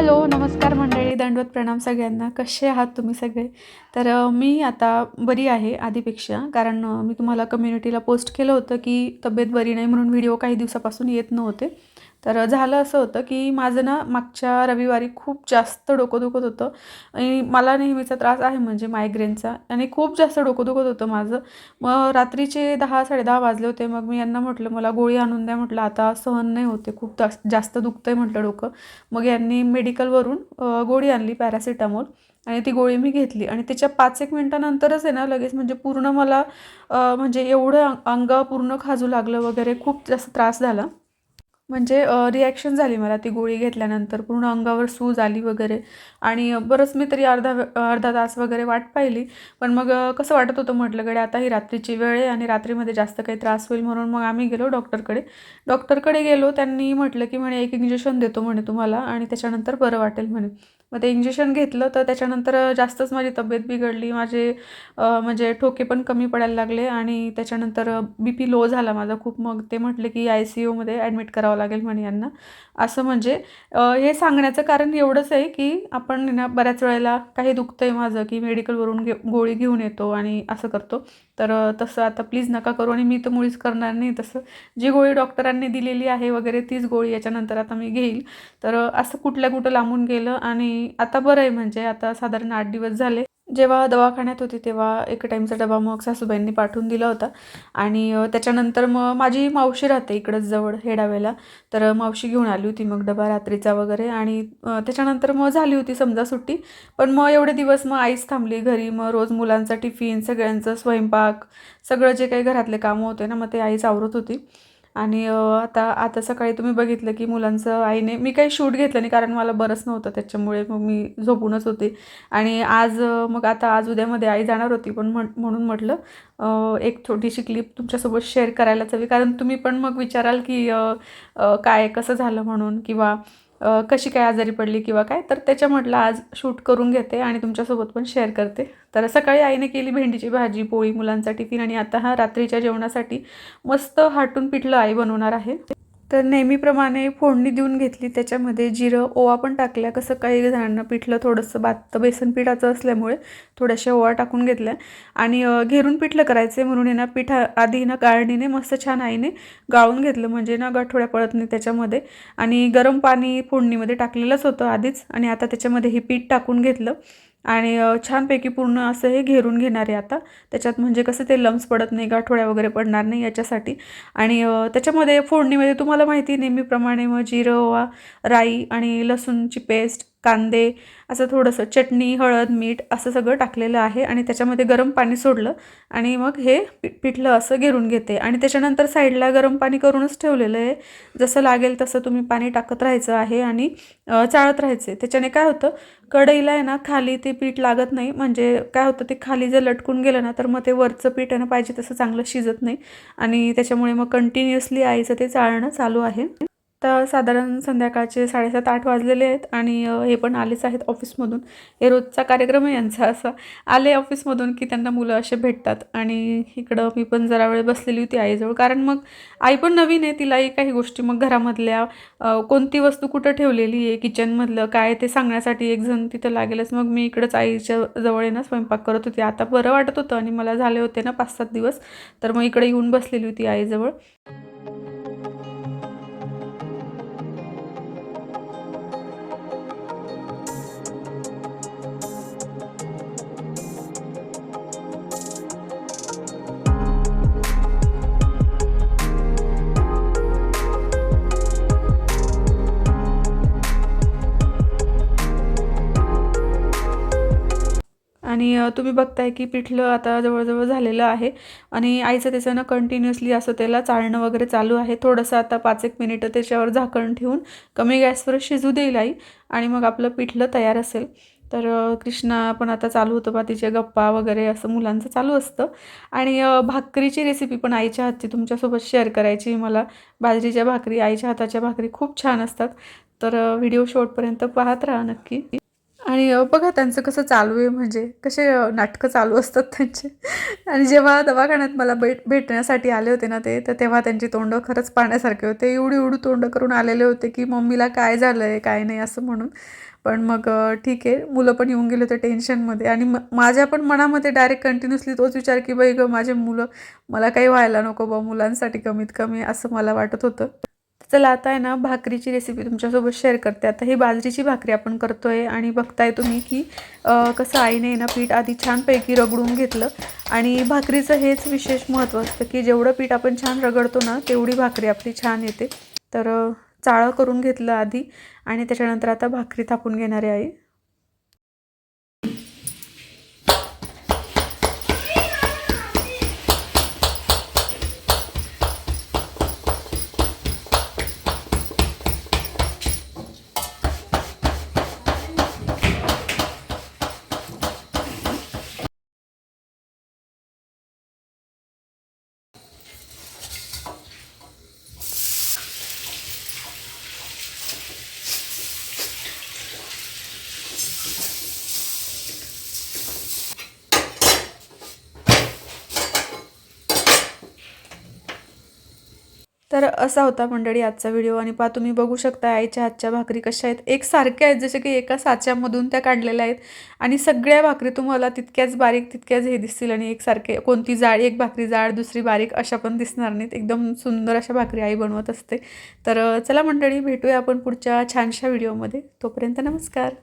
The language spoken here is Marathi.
हॅलो नमस्कार मंडळी दंडवत प्रणाम सगळ्यांना. कसे आहात तुम्ही सगळे? तर मी आता बरी आहे आधीपेक्षा कारण मी तुम्हाला कम्युनिटीला पोस्ट केलं होतं की तब्येत बरी नाही म्हणून व्हिडिओ काही दिवसापासून येत नव्हते. तर झालं असं होतं की माझं ना मागच्या रविवारी खूप जास्त डोकं दुखत होतं. आणि मला नेहमीचा त्रास आहे म्हणजे मायग्रेनचा आणि खूप जास्त डोकं दुखत होतं माझं. मग रात्रीचे दहा साडेदहा वाजले होते. मग मी यांना म्हटलं मला गोळी आणून द्या. म्हटलं आता सहन नाही होते खूप जास्त दुखतं आहे म्हटलं डोकं. मग यांनी मेडिकलवरून गोळी आणली पॅरासिटामॉल आणि ती गोळी मी घेतली. आणि त्याच्या पाच एक मिनटानंतरच आहे ना लगेच म्हणजे पूर्ण मला म्हणजे एवढं अंग पूर्ण खाजू लागलं वगैरे. खूप जास्त त्रास झाला. म्हणजे रिॲक्शन झाली मला ती गोळी घेतल्यानंतर. पूर्ण अंगावर सूज आली वगैरे. आणि बरंच मी तरी अर्धा अर्धा तास वगैरे वाट पाहिली. पण मग कसं वाटत होतं म्हटलं गडे आता ही रात्रीची वेळ आहे आणि रात्रीमध्ये जास्त काही त्रास होईल म्हणून मग आम्ही गेलो डॉक्टरकडे. डॉक्टरकडे गेलो त्यांनी म्हटलं की म्हणे एक इंजेक्शन देतो म्हणे तुम्हाला आणि त्याच्यानंतर बरं वाटेल म्हणे. मग ते इंजेक्शन घेतलं तर त्याच्यानंतर जास्तच माझी तब्येत बिघडली. माझे म्हणजे ठोके पण कमी पडायला लागले आणि त्याच्यानंतर बी पी लो झाला माझा खूप. मग ते म्हटले की आय सी यूमध्ये ॲडमिट करावं लागेल म्हणे यांना. असं म्हणजे हे सांगण्याचं कारण एवढंच आहे की आपण ना बऱ्याच वेळेला काही दुखतं आहे माझं की मेडिकलवरून घे गोळी घेऊन येतो आणि असं करतो. तर तसं आता प्लीज नका करू आणि मी तर मुळीच करणार नाही. तसं जी गोळी डॉक्टरांनी दिलेली आहे वगैरे तीच गोळी याच्यानंतर आता मी घेईल. तर असं कुठल्या कुठं लांबून गेलं आणि आता बरं आहे म्हणजे आता साधारण आठ दिवस झाले. जेव्हा दवाखान्यात होती तेव्हा एक टाईमचा डबा मग सासूबाईंनी पाठवून दिला होता. आणि त्याच्यानंतर मग माझी मावशी राहते इकडंच जवळ हेडावेला. तर मावशी घेऊन आली होती मग डबा रात्रीचा वगैरे आणि त्याच्यानंतर मग झाली होती समजा सुट्टी. पण मग एवढे दिवस मग आईच थांबली घरी. मग रोज मुलांचा टिफिन सगळ्यांचं स्वयंपाक सगळं जे काही घरातले कामं होते ना मग ते आईच आवरत होती. आणि आता आता सकाळी तुम्ही बघितलं की मुलांचं आईने मी काही शूट घेतलं नाही कारण मला बरंच नव्हतं त्याच्यामुळे मग मी झोपूनच होते. आणि आज मग आता आज उद्यामध्ये आई जाणार होती पण म्हण म्हणून म्हटलं एक छोटीशी क्लिप तुमच्यासोबत शेअर करायलाच हवी कारण तुम्ही पण मग विचाराल की काय कसं झालं म्हणून किंवा कशी काय आजारी पडली किंवा काय तर त्याच्या म्हटलं आज शूट करून घेते आणि तुमच्यासोबत पण शेअर करते. तर सकाळी आईने केली भेंडीची भाजी पोळी मुलांचा टिफिन आणि आता हा रात्रीच्या जेवणासाठी मस्त हाटून पिठलं आई बनवणार आहे. तर नेहमीप्रमाणे फोडणी देऊन घेतली त्याच्यामध्ये जिरं ओवा पण टाकल्या. कसं काही जणांना पिठलं थोडंसं बात बेसन पिठाचं असल्यामुळे थोड्याशा ओवा टाकून घेतल्या. आणि घेरून पिठलं करायचं म्हणून आहे ना पिठा आधी ना गाळणीने मस्त छान आईने गाळून घेतलं. म्हणजे ना गठोड्या पळत नाही त्याच्यामध्ये. आणि गरम पाणी फोडणीमध्ये टाकलेलंच होतं आधीच. आणि आता त्याच्यामध्ये हे पीठ टाकून घेतलं. आणि छानपैकी पूर्ण असं हे घेरून घेणार आहे आता. त्याच्यात म्हणजे कसं ते लम्स पडत नाही गाठोड्या वगैरे पडणार नाही याच्यासाठी. आणि त्याच्यामध्ये फोडणीमध्ये तुम्हाला माहिती नेहमीप्रमाणे मग जिरं ओवा राई आणि लसूणची पेस्ट कांदे असं थोडंसं चटणी हळद मीठ असं सगळं टाकलेलं आहे आणि त्याच्यामध्ये गरम पाणी सोडलं आणि मग हे पि पिठलं असं गिरून घेते. आणि त्याच्यानंतर साईडला गरम पाणी करूनच ठेवलेलं आहे. जसं लागेल तसं तुम्ही पाणी टाकत राहायचं आहे आणि चाळत राहायचं त्याच्याने काय होतं कढईला आहे ना खाली ते पीठ लागत नाही. म्हणजे काय होतं ते खाली जर लटकून गेलं ना तर मग ते वरचं पीठ आहे ना पाहिजे तसं चांगलं शिजत नाही. आणि त्याच्यामुळे मग कंटिन्युअसली आईचं ते चाळणं चालू आहे. तर साधारण संध्याकाळचे साडेसात आठ वाजलेले आहेत आणि हे पण आलेच आहेत ऑफिसमधून. हे रोजचा कार्यक्रम आहे यांचा असा. आले ऑफिसमधून की त्यांना मुलं असे भेटतात आणि इकडं मी पण जरा वेळ बसलेली होती आईजवळ. कारण मग आई पण नवीन आहे तिलाही काही गोष्टी मग घरामधल्या कोणती वस्तू कुठं ठेवलेली आहे किचनमधलं काय ते सांगण्यासाठी एक जण तिथं लागेलच. मग मी इकडंच आईच्या जवळ आहे ना स्वयंपाक करत होती. आता बरं वाटत होतं आणि मला झाले होते ना पाच सात दिवस. तर मग इकडे येऊन बसलेली होती आईजवळ. आणि तुम्ही बघताय की पिठलं आता जवळजवळ झालेलं आहे आणि आईचं त्याचं ना कंटिन्युअसली असं त्याला चाळणं वगैरे चालू आहे. थोडंसं आता पाच एक मिनिटं त्याच्यावर झाकण ठेवून कमी गॅसवर शिजू देईल आई आणि मग आपलं पिठलं तयार असेल. तर कृष्णा पण आता चालू होतं बा तिचे गप्पा वगैरे असं मुलांचं चालू असतं. आणि भाकरीची रेसिपी पण आईच्या हातची तुमच्यासोबत शेअर करायची मला. बाजरीच्या भाकरी आईच्या हाताच्या भाकरी खूप छान असतात. तर व्हिडिओ शेवटपर्यंत पाहत राहा नक्की. आणि बघा त्यांचं कसं चालू आहे म्हणजे कसे नाटकं चालू असतात त्यांचे. आणि जेव्हा दवाखान्यात मला भेट भेटण्यासाठी आले होते ना ते तर तेव्हा त्यांची तोंड खरंच पाण्यासारखे होते. एवढी एवढी तोंड करून आलेले होते की मम्मीला काय झालं आहे काय नाही असं म्हणून. पण मग ठीक आहे मुलं पण येऊन गेले होते टेन्शनमध्ये. आणि म माझ्या पण मनामध्ये डायरेक्ट कंटिन्युअसली तोच विचार की बाई गं माझे मुलं मला काही व्हायला नको बा मुलांसाठी कमीत कमी असं मला वाटत होतं. चला आता आहे ना भाकरीची रेसिपी तुमच्यासोबत शेअर करते. आता ही बाजरीची भाकरी आपण करतो आहे आणि बघताय तुम्ही की कसं आईने ना पीठ आधी छानपैकी रगडून घेतलं. आणि भाकरीचं हेच विशेष महत्त्व असतं की जेवढं पीठ आपण छान रगडतो ना तेवढी भाकरी आपली छान येते. तर चाळं करून घेतलं आधी. आणि त्याच्यानंतर आता भाकरी थापून घेणारे आई. तर असा होता मंडळी आजचा व्हिडिओ आणि पहा तुम्ही बघू शकता आईच्या हातच्या भाकरी कशा आहेत. एकसारख्या आहेत जसे की एका साच्यामधून त्या काढलेल्या आहेत. आणि सगळ्या भाकरी तुम्हाला तितक्याच बारीक तितक्याच हे दिसतील आणि एकसारखे कोणती जाड एक भाकरी जाड दुसरी बारीक अशा पण दिसणार नाहीत. एकदम सुंदर अशा भाकरी आई बनवत असते. तर चला मंडळी भेटूया आपण पुढच्या छानशा व्हिडिओमध्ये. तोपर्यंत नमस्कार.